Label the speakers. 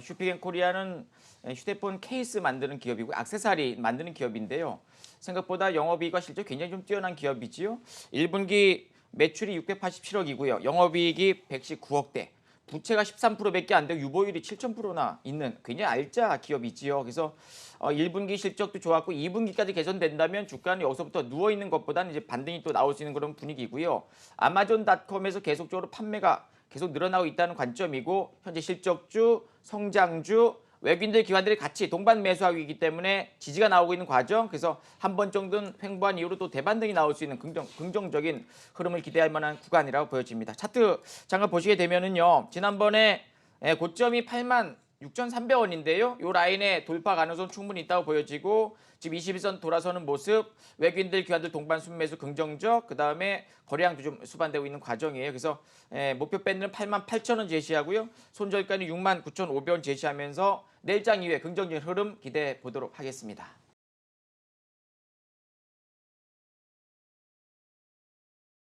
Speaker 1: 슈피겐 코리아는 휴대폰 케이스 만드는 기업이고 액세서리 만드는 기업인데요. 생각보다 영업이익과 실적 굉장히 좀 뛰어난 기업이지요. 1분기 매출이 687억이고요. 영업이익이 119억대. 부채가 13%밖에 안 되고 유보율이 7,000%나 있는 굉장히 알짜 기업이지요. 그래서 어, 1분기 실적도 좋았고 2분기까지 개선된다면 주가는 여기서부터 누워 있는 것보다는 이제 반등이 또 나올 수 있는 그런 분위기고요. 아마존닷컴에서 계속적으로 판매가 계속 늘어나고 있다는 관점이고 현재 실적주, 성장주, 외국인들 기관들이 같이 동반 매수하고 있기 때문에 지지가 나오고 있는 과정. 그래서 한 번 정도는 횡보한 이후로 또 대반등이 나올 수 있는 긍정, 긍정적인 흐름을 기대할 만한 구간이라고 보여집니다. 차트 잠깐 보시게 되면은요. 지난번에 예, 고점이 8만 6,300원인데요. 요 라인에 돌파 가능성 충분히 있다고 보여지고 지금 21선 돌아서는 모습, 외국인들 기관들 동반 순매수 긍정적, 그 다음에 거래량도 좀 수반되고 있는 과정이에요. 그래서 에, 목표 밴드는 8만 8천 원 제시하고요. 손절가는 6만 9천 500원 제시하면서 내일장 이후에 긍정적인 흐름 기대해 보도록 하겠습니다.